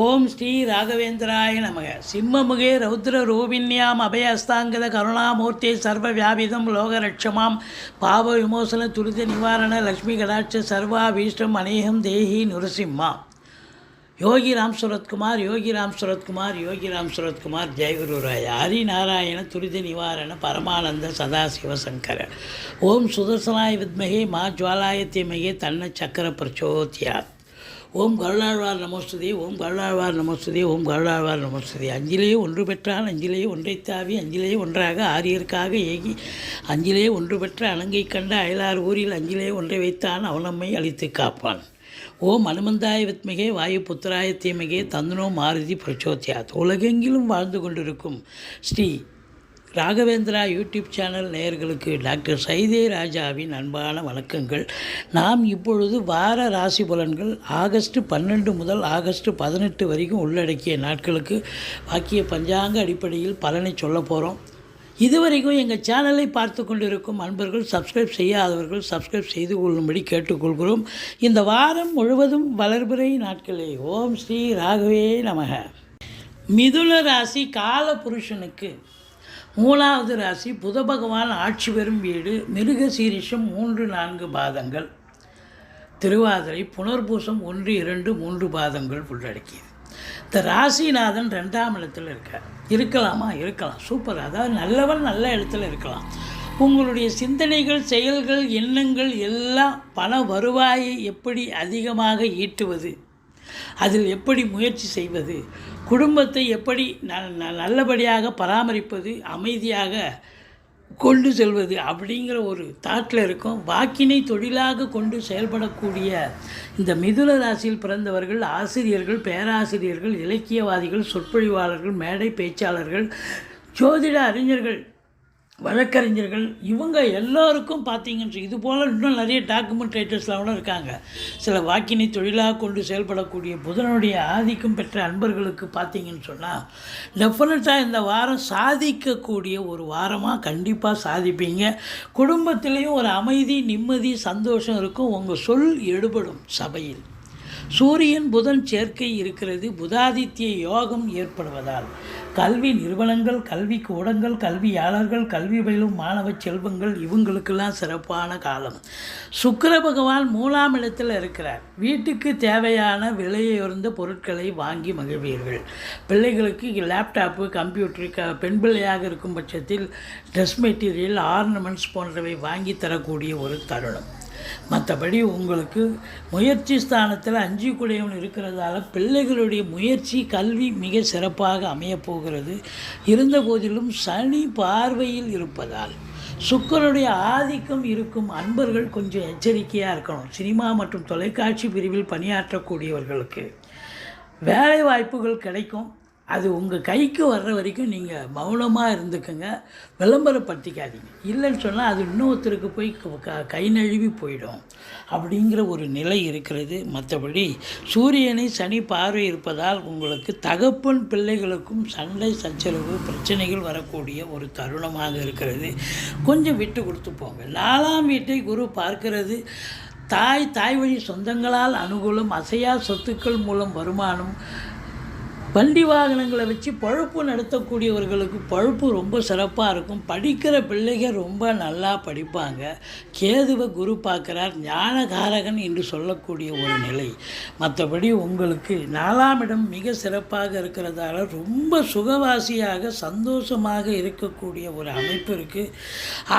ஓம் ஸ்ரீ ராகவேந்திராய நமக. சிம்மமுகே ரௌத்ர ரூபிண்யாம் அபயஸ்தாங்கத கருணாமூர்த்தி சர்வ வியாபிதம் லோகரட்சமாம். பாவ விமோசன துரித நிவாரண லக்ஷ்மி கடாட்ச சர்வாபீஷ்டம் அநேகம் தேஹி நுரசிம்மா. யோகி ராம் சுரத்குமார் யோகி ராம் சுரத்குமார் யோகி ராம் சுரத்குமார் ஜெயகுருராய ஹரிநாராயண துரித நிவாரண பரமானந்த சதாசிவ சங்கர ஓம் சுதர்சனாய வித்மகே மா ஜுவாலாயத்தியமகே தன்ன சக்கர பிரச்சோத்யாத். ஓம் கருளாழ்வார் நமோஸ்துதி ஓம் கருளாழ்வார் நமோஸ்துதி ஓம் கருளாழ்வார் நமோஸ்துதி. அஞ்சிலேயே ஒன்று பெற்றால் அஞ்சிலேயே ஒன்றை தாவி அஞ்சிலேயே ஒன்றாக ஆரியருக்காக ஏகி அஞ்சிலேயே ஒன்று பெற்ற அலங்கை கண்ட அயலார் ஊரில் அஞ்சிலேயே ஒன்றை வைத்தான் அவனம்மை அழித்து காப்பான். ஓம் அனுமந்தாய வித்மிகே வாயு புத்திராய தீமிகே தந்தனோ மாருதி பிரச்சோத்யாத். உலகெங்கிலும் வாழ்ந்து கொண்டிருக்கும் ஸ்ரீ ராகவேந்திரா யூடியூப் சேனல் நேயர்களுக்கு டாக்டர் சைதே ராஜாவின் அன்பான வணக்கங்கள். நாம் இப்பொழுது வார ராசி பலன்கள் ஆகஸ்ட் பன்னெண்டு முதல் ஆகஸ்ட் பதினெட்டு வரைக்கும் உள்ளடக்கிய நாட்களுக்கு வாக்கிய பஞ்சாங்க அடிப்படையில் பலனை சொல்ல போகிறோம் இதுவரைக்கும் எங்கள் சேனலை பார்த்து கொண்டிருக்கும் அன்பர்கள் சப்ஸ்கிரைப் செய்யாதவர்கள் சப்ஸ்கிரைப் செய்து கொள்ளும்படி கேட்டுக்கொள்கிறோம். இந்த வாரம் முழுவதும் வளர்பிறை நாட்களே. ஓம் ஸ்ரீ ராகவே நமக. மிதுன ராசி கால புருஷனுக்கு மூணாவது ராசி புத பகவான் ஆட்சி பெறும் வீடு மிருக சீரிஷம் மூன்று நான்கு பாதங்கள். திருவாதிரை புனர்பூசம் ஒன்று இரண்டு மூன்று பாதங்கள் உள்ளடக்கியது. இந்த ராசிநாதன் ரெண்டாம் இடத்தில் இருக்கார். இருக்கலாமா? இருக்கலாம். சூப்பர் அதாவது நல்லவன் நல்ல இடத்துல இருக்கலாம். உங்களுடைய சிந்தனைகள் செயல்கள் எண்ணங்கள் எல்லாம் பண வருவாயை எப்படி அதிகமாக ஈட்டுவது? அதில் எப்படி முயற்சி செய்வது? குடும்பத்தை எப்படி ந- நல்லபடியாக பராமரிப்பது? அமைதியாக கொண்டு செல்வது? அப்படிங்கிற ஒரு தாட்டில் இருக்கும். வாக்கினை தொழிலாக கொண்டு செயல்படக்கூடிய இந்த மிதுன ராசியில் பிறந்தவர்கள் ஆசிரியர்கள் பேராசிரியர்கள் இலக்கியவாதிகள் சொற்பொழிவாளர்கள் மேடை பேச்சாளர்கள் ஜோதிட அறிஞர்கள் வழக்கறிஞர்கள் இவங்க எல்லோருக்கும் பார்த்தீங்கன்னு இது போல் இன்னும் நிறைய டாக்குமெண்ட் கூட இருக்காங்க. சில வாக்கினை தொழிலாக கொண்டு செயல்படக்கூடிய புதனுடைய ஆதிக்கம் பெற்ற அன்பர்களுக்கு பார்த்தீங்கன்னு சொன்னால் டெஃபினட்டாக இந்த வாரம் சாதிக்கக்கூடிய ஒரு வாரமாக கண்டிப்பாக சாதிப்பீங்க. குடும்பத்திலையும் ஒரு அமைதி நிம்மதி சந்தோஷம் இருக்கும். உங்கள் சொல் எடுபடும் சபையில். சூரியன் புதன் சேர்க்கை இருக்கிறது. புதாதித்ய யோகம் ஏற்படுவதால். கல்வி நிறுவனங்கள் கல்வி கூடங்கள் கல்வியாளர்கள் கல்வி பயிலும் மாணவ செல்வங்கள் இவங்களுக்கெல்லாம் சிறப்பான காலம். சுக்கர பகவான் மூலாம் இடத்தில் இருக்கிறார். வீட்டுக்கு தேவையான விலையுயர்ந்த பொருட்களை வாங்கி மகிழ்வீர்கள். பிள்ளைகளுக்கு லேப்டாப்பு கம்ப்யூட்டர் க பெண் பிள்ளையாக இருக்கும் பட்சத்தில் ட்ரெஸ் மெட்டீரியல் ஆர்னமெண்ட்ஸ் போன்றவை வாங்கி தரக்கூடிய ஒரு தருணம். மற்றபடி உங்களுக்கு முயற்சி ஸ்தானத்தில் அஞ்சு குடையவன் இருக்கிறதால பிள்ளைகளுடைய முயற்சி கல்வி மிக சிறப்பாக அமையப்போகிறது இருந்த போதிலும் சனி பார்வையில் இருப்பதால் சுக்கரனுடைய ஆதிக்கம் இருக்கும் அன்பர்கள் கொஞ்சம் எச்சரிக்கையாக இருக்கணும். சினிமா மற்றும் தொலைக்காட்சி பிரிவில் பணியாற்றக்கூடியவர்களுக்கு வேலை வாய்ப்புகள் கிடைக்கும். அது உங்கள் கைக்கு வர்ற வரைக்கும் நீங்கள் மௌனமாக இருந்துக்கங்க. விளம்பரப்படுத்திக்காதீங்க. இல்லைன்னு சொன்னால் அது இன்னொருத்தருக்கு போய் கை நழுவி போயிடும். அப்படிங்கிற ஒரு நிலை இருக்கிறது. மற்றபடி சூரியனை சனி பார்வை இருப்பதால் உங்களுக்கு தகப்பன் பிள்ளைகளுக்கும் சண்டை சச்சரவு பிரச்சனைகள் வரக்கூடிய ஒரு தருணமாக இருக்கிறது. கொஞ்சம் விட்டு கொடுத்து போங்க. நாலாம் வீட்டை குரு பார்க்கிறது தாய் தாய் வழி சொந்தங்களால் அனுகூலம் அசையா சொத்துக்கள் மூலம் வருமானம் வண்டி வாகனங்களை வச்சு பழுப்பு நடத்தக்கூடியவர்களுக்கு பழுப்பு ரொம்ப சிறப்பாக இருக்கும். படிக்கிற பிள்ளைங்க ரொம்ப நல்லா படிப்பாங்க. கேதுவை குரு பார்க்குறார் ஞானகாரகன் என்று சொல்லக்கூடிய ஒரு நிலை. மற்றபடி உங்களுக்கு நாலாம் இடம் மிக சிறப்பாக இருக்கிறதால ரொம்ப சுகவாசியாக சந்தோஷமாக இருக்கக்கூடிய ஒரு அமைப்பு இருக்குது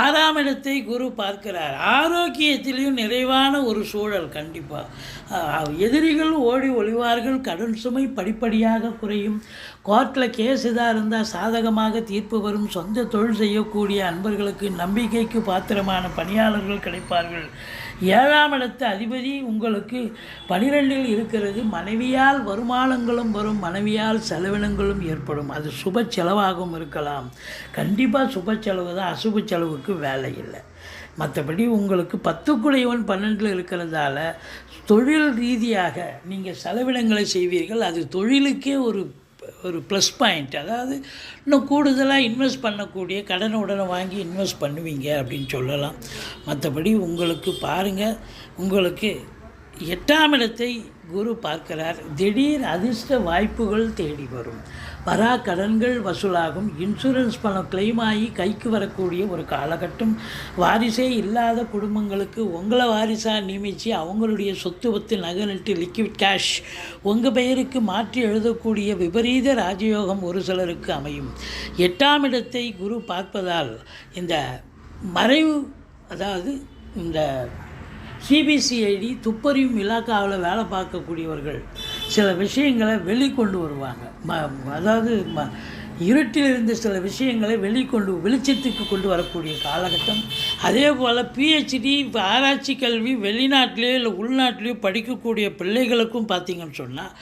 ஆறாம் இடத்தை குரு பார்க்கிறார். ஆரோக்கியத்திலையும் நிறைவான ஒரு சூழல் கண்டிப்பாக எதிரிகள் ஓடி ஒளிவார்கள் கடன் சுமை படிப்படியாக குறையும். கோர்ட்டில் கேஸ் இதாக இருந்தால் சாதகமாக தீர்ப்பு வரும். சொந்த தொழில் செய்யக்கூடிய அன்பர்களுக்கு நம்பிக்கைக்கு பாத்திரமான பணியாளர்கள் கிடைப்பார்கள். ஏழாம் இடத்து அதிபதி உங்களுக்கு பனிரெண்டில் இருக்கிறது. மனைவியால் வருமானங்களும் வரும். மனைவியால் செலவினங்களும் ஏற்படும். அது சுப செலவாகவும் இருக்கலாம். கண்டிப்பாக சுப செலவு தான். அசுப செலவுக்கு வேலை இல்லை. மற்றபடி உங்களுக்கு பத்துக்குடையவன் பன்னெண்டில் இருக்கிறதால தொழில் ரீதியாக நீங்கள் செலவினங்களை செய்வீர்கள். அது தொழிலுக்கே ஒரு ஒரு ப்ளஸ் பாயிண்ட் அதாவது இன்னும் கூடுதலாக இன்வெஸ்ட் பண்ணக்கூடிய கடனை உடனே வாங்கி இன்வெஸ்ட் பண்ணுவீங்க அப்படின்னு சொல்லலாம். மற்றபடி உங்களுக்கு பாருங்கள் உங்களுக்கு எட்டாம் இடத்தை குரு பார்க்கிறார். திடீர் அதிர்ஷ்ட வாய்ப்புகள் தேடி வரும். வரா கடன்கள் வசூலாகும். இன்சூரன்ஸ் பணம் கிளைம் ஆகி கைக்கு வரக்கூடிய ஒரு காலகட்டம். வாரிசே இல்லாத குடும்பங்களுக்கு உங்களை வாரிசாக நியமித்து அவங்களுடைய சொத்து பத்து நகலிட்டு லிக்விட் கேஷ் உங்கள் பெயருக்கு மாற்றி எழுதக்கூடிய விபரீத ராஜயோகம் ஒரு சிலருக்கு அமையும். எட்டாம் இடத்தை குரு பார்ப்பதால் இந்த மறைவு அதாவது இந்த சிபிசிஐடி துப்பறியும் இலாக்காவில் வேலை பார்க்கக்கூடியவர்கள். சில விஷயங்களை வெளிக்கொண்டு வருவாங்க. ம அதாவது ம இருட்டில் இருந்த சில விஷயங்களை வெளிக்கொண்டு வெளிச்சத்துக்கு கொண்டு வரக்கூடிய காலகட்டம். அதே போல் பிஹெச்டி இப்போ ஆராய்ச்சி கல்வி வெளிநாட்டிலேயோ இல்லை உள்நாட்டிலேயோ படிக்கக்கூடிய பிள்ளைகளுக்கும் பார்த்திங்கன்னு சொன்னால்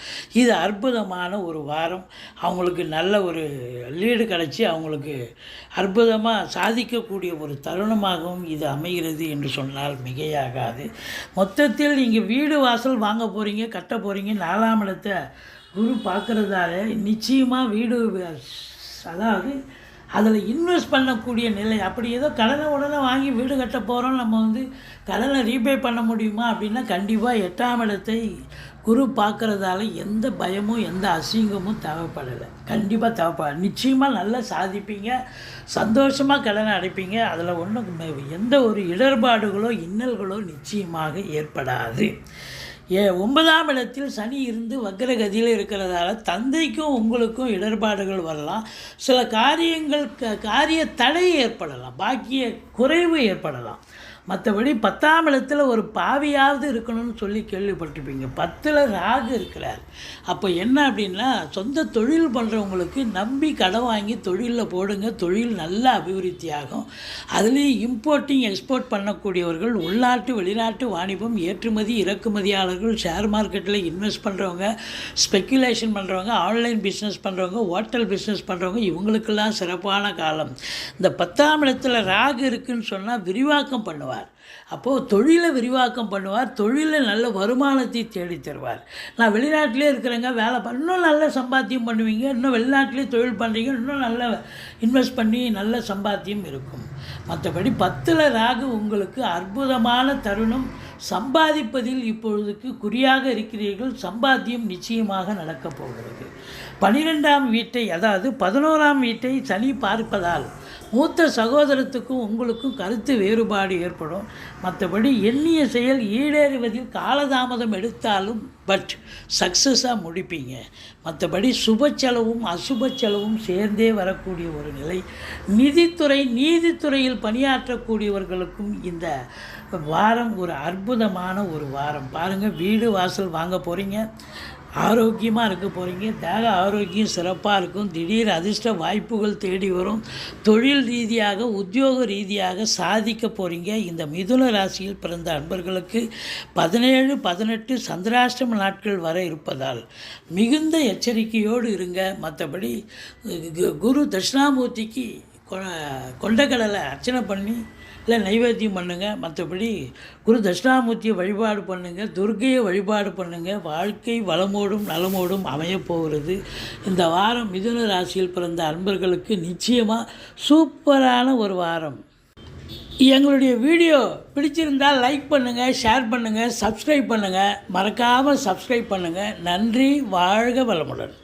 இது அற்புதமான ஒரு வாரம். அவங்களுக்கு நல்ல ஒரு லீடு கிடச்சி அவங்களுக்கு அற்புதமாக சாதிக்கக்கூடிய ஒரு தருணமாகவும் இது அமைகிறது என்று சொன்னால் மிகையாகாது. மொத்தத்தில் நீங்கள் வீடு வாசல் வாங்க போகிறீங்க கட்ட போகிறீங்க நாலாம் இடத்தை குரு பார்க்குறதால நிச்சயமாக வீடு அதாவது அதில் இன்வெஸ்ட் பண்ணக்கூடிய நிலை. அப்படி ஏதோ கடனை உடனே வாங்கி வீடு கட்ட போகிறோம் நம்ம வந்து கடனை ரீபே பண்ண முடியுமா அப்படின்னா கண்டிப்பாக எட்டாம் இடத்தை குரு பார்க்குறதால எந்த பயமும் எந்த அசிங்கமும் தேவைப்படலை. கண்டிப்பாக தேவைப்பட நிச்சயமாக நல்லா சாதிப்பீங்க சந்தோஷமாக கடனை அடைப்பீங்க. அதில் ஒன்றும் எந்த ஒரு இடர்பாடுகளோ இன்னல்களோ நிச்சயமாக ஏற்படாது. ஏ ஒன்பதாம் இடத்தில் சனி இருந்து வக்ரகதியில் இருக்கிறதால தந்தைக்கும் உங்களுக்கும் இடர்பாடுகள் வரலாம். சில காரியங்கள் க காரிய தடை ஏற்படலாம். பாக்கிய குறைவு ஏற்படலாம். மற்றபடி பத்தாம் இடத்துல ஒரு பாவியாவது இருக்கணும்னு சொல்லி கேள்விப்பட்டிருப்பீங்க. பத்தில் ராகு இருக்கிறார். அப்போ என்ன அப்படின்னா சொந்த தொழில் பண்ணுறவங்களுக்கு நம்பி கடன் வாங்கி தொழிலில் போடுங்க. தொழில் நல்ல அபிவிருத்தி ஆகும். அதுலேயும் இம்போர்ட்டிங் எக்ஸ்போர்ட் பண்ணக்கூடியவர்கள் உள்நாட்டு வெளிநாட்டு வாணிபம் ஏற்றுமதி இறக்குமதியாளர்கள் ஷேர் மார்க்கெட்டில் இன்வெஸ்ட் பண்ணுறவங்க ஸ்பெக்குலேஷன் பண்ணுறவங்க ஆன்லைன் பிஸ்னஸ் பண்ணுறவங்க ஹோட்டல் பிஸ்னஸ் பண்ணுறவங்க இவங்களுக்கெல்லாம் சிறப்பான காலம். இந்த பத்தாம் இடத்துல ராகு இருக்குன்னு சொன்னால் விரிவாக்கம் பண்ணுவார். அப்போது தொழிலை விரிவாக்கம் பண்ணுவார் தொழிலில் நல்ல வருமானத்தை தேடி தருவார். நான் வெளிநாட்டிலே இருக்கிறேங்க வேலை பண்ண இன்னும் நல்ல சம்பாத்தியம் பண்ணுவீங்க இன்னும் வெளிநாட்டிலே தொழில் பண்ணுறீங்க இன்னும் நல்ல இன்வெஸ்ட் பண்ணி நல்ல சம்பாத்தியம் இருக்கும். மற்றபடி பத்தில் ராகு உங்களுக்கு அற்புதமான தருணம். சம்பாதிப்பதில் இப்பொழுதுக்கு குறியாக இருக்கிறீர்கள் சம்பாத்தியம் நிச்சயமாக நடக்கப் போகிறது. பனிரெண்டாம் வீட்டை அதாவது பதினோராம் வீட்டை சனி பார்ப்பதால் மூத்த சகோதரத்துக்கும் உங்களுக்கும் கருத்து வேறுபாடு ஏற்படும். மற்றபடி எண்ணிய செயல் ஈடேறுவதில் காலதாமதம் எடுத்தாலும் பட் சக்ஸஸாக முடிப்பீங்க. மற்றபடி சுப செலவும் அசுப செலவும் சேர்ந்தே வரக்கூடிய ஒரு நிலை. நிதித்துறை நீதித்துறையில் பணியாற்றக்கூடியவர்களுக்கும் இந்த வாரம் ஒரு அற்புதமான ஒரு வாரம். பாருங்கள் வீடு வாசல் வாங்க போகிறீங்க ஆரோக்கியமாக இருக்க போகிறீங்க தேக ஆரோக்கியம் சிறப்பாக இருக்கும். திடீர் அதிர்ஷ்ட வாய்ப்புகள் தேடி வரும். தொழில் ரீதியாக உத்தியோக ரீதியாக சாதிக்க போகிறீங்க இந்த மிதுன ராசியில் பிறந்த அன்பர்களுக்கு பதினேழு பதினெட்டு சந்திராஷ்டம நாட்கள் வர இருப்பதால் மிகுந்த எச்சரிக்கையோடு இருங்க. மற்றபடி கு- குரு தட்சிணாமூர்த்திக்கு கொ- கொண்டக்கடலை அர்ச்சனை பண்ணி இல்லை நைவேத்தியம் பண்ணுங்கள் மற்றபடி குரு தட்சிணாமூர்த்தியை வழிபாடு பண்ணுங்கள் துர்கையை வழிபாடு பண்ணுங்கள் வாழ்க்கை வளமோடும் நலமோடும் அமையப்போகிறது இந்த வாரம் மிதுன ராசியில் பிறந்த அன்பர்களுக்கு நிச்சயமாக சூப்பரான ஒரு வாரம். எங்களுடைய வீடியோ பிடிச்சிருந்தால் லைக் பண்ணுங்கள் ஷேர் பண்ணுங்கள் சப்ஸ்கிரைப் பண்ணுங்கள் மறக்காமல் சப்ஸ்கிரைப் பண்ணுங்கள் நன்றி வாழ்க வளமுடன்.